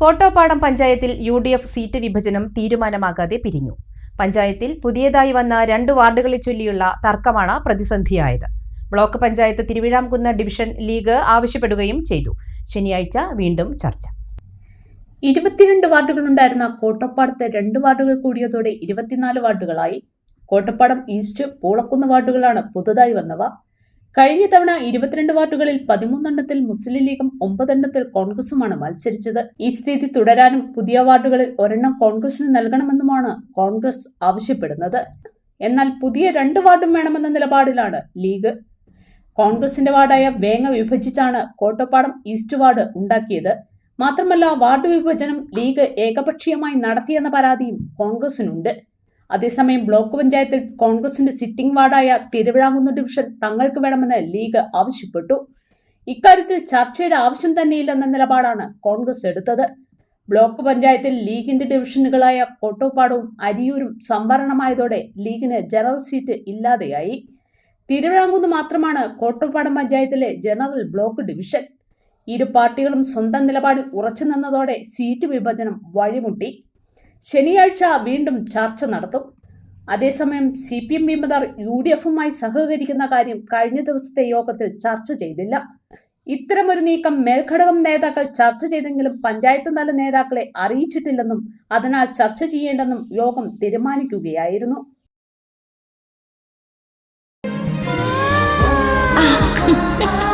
കോട്ടോപ്പാടം പഞ്ചായത്തിൽ U D F seat വിഭജനം തീരുമാനമാകാതെ പിരിഞ്ഞു. പഞ്ചായത്തിൽ പുതിയതായി വന്ന രണ്ട് വാർഡുകളെ ചൊല്ലിയുള്ള തർക്കമാണ് പ്രതിസന്ധിയായത്. Block panchayat Thiruvizhamkunnu division League ആവശ്യപ്പെടുകയും ചെയ്തു. ശനിയാഴ്ച വീണ്ടും ചർച്ച. ഇരുപത്തിരണ്ട് വാർഡുകളുണ്ടായിരുന്ന കോട്ടപ്പാടത്ത് രണ്ട് വാർഡുകൾ കൂടിയതോടെ ഇരുപത്തിനാല് വാർഡുകളായി. കോട്ടപ്പാടം ഈസ്റ്റ് പൂളക്കുന്ന് വാർഡുകളാണ് പുതുതായി വന്നവ. കഴിഞ്ഞ തവണ ഇരുപത്തിരണ്ട് വാർഡുകളിൽ പതിമൂന്നെണ്ണത്തിൽ മുസ്ലിം ലീഗും ഒമ്പതെണ്ണത്തിൽ കോൺഗ്രസുമാണ് മത്സരിച്ചത്. ഈ സ്ഥിതി തുടരാനും പുതിയ വാർഡുകളിൽ ഒരെണ്ണം കോൺഗ്രസിന് നൽകണമെന്നുമാണ് കോൺഗ്രസ് ആവശ്യപ്പെടുന്നത്. എന്നാൽ പുതിയ രണ്ട് വാർഡും വേണമെന്ന നിലപാടിലാണ് ലീഗ്. കോൺഗ്രസിന്റെ വാർഡായ വേങ്ങ വിഭജിച്ചാണ് കോട്ടപ്പാടം ഈസ്റ്റ് വാർഡ് ഉണ്ടാക്കിയത്. മാത്രമല്ല വാർഡ് വിഭജനം ലീഗ് ഏകപക്ഷീയമായി നടത്തിയെന്ന പരാതിയും കോൺഗ്രസിനുണ്ട്. അതേസമയം ബ്ലോക്ക് പഞ്ചായത്തിൽ കോൺഗ്രസിന്റെ സിറ്റിംഗ് വാർഡായ തിരുവിഴാങ്കുന്ന് ഡിവിഷൻ തങ്ങൾക്ക് വേണമെന്ന് ലീഗ് ആവശ്യപ്പെട്ടു. ഇക്കാര്യത്തിൽ ചർച്ചയുടെ ആവശ്യം തന്നെയില്ലെന്ന നിലപാടാണ് കോൺഗ്രസ് എടുത്തത്. ബ്ലോക്ക് പഞ്ചായത്തിൽ ലീഗിന്റെ ഡിവിഷനുകളായ കോട്ടോപ്പാടവും അരിയൂരും സംവരണമായതോടെ ലീഗിന് ജനറൽ സീറ്റ് ഇല്ലാതെയായി. തിരുവിഴാങ്കുന്ന് മാത്രമാണ് കോട്ടപ്പാടം പഞ്ചായത്തിലെ ജനറൽ ബ്ലോക്ക് ഡിവിഷൻ. ഇരു പാർട്ടികളും സ്വന്തം നിലപാടിൽ ഉറച്ചു നിന്നതോടെ സീറ്റ് വിഭജനം വഴിമുട്ടി. ശനിയാഴ്ച വീണ്ടും ചർച്ച നടത്തും. അതേസമയം സി പി എം വിമതർ യു ഡി എഫുമായി സഹകരിക്കുന്ന കാര്യം കഴിഞ്ഞ ദിവസത്തെ യോഗത്തിൽ ചർച്ച ചെയ്തില്ല. ഇത്തരമൊരു നീക്കം മേൽഘടകം നേതാക്കൾ ചർച്ച ചെയ്തെങ്കിലും പഞ്ചായത്ത് തല നേതാക്കളെ അറിയിച്ചിട്ടില്ലെന്നും അതിനാൽ ചർച്ച ചെയ്യേണ്ടെന്നും യോഗം തീരുമാനിക്കുകയായിരുന്നു.